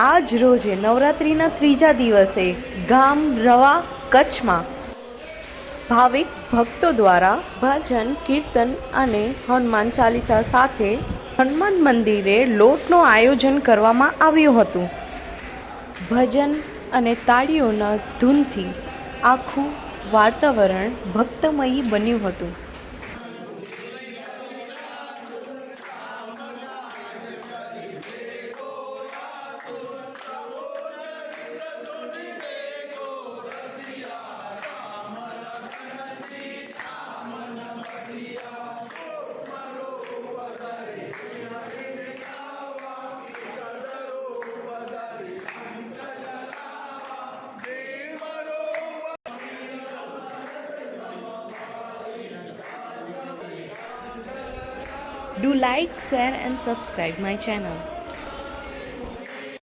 આજ રોજે નવરાત્રિના ત્રીજા દિવસે ગામ રવા કચ્છમાં ભાવિક ભક્તો દ્વારા ભજન, કીર્તન અને હનુમાન ચાલીસા સાથે હનુમાન મંદિરે લોટનું આયોજન કરવામાં આવ્યું હતું. ભજન અને તાળીઓના ધૂનથી આખું વાતાવરણ ભક્તમયી બન્યું હતું. Do like, share and subscribe my channel.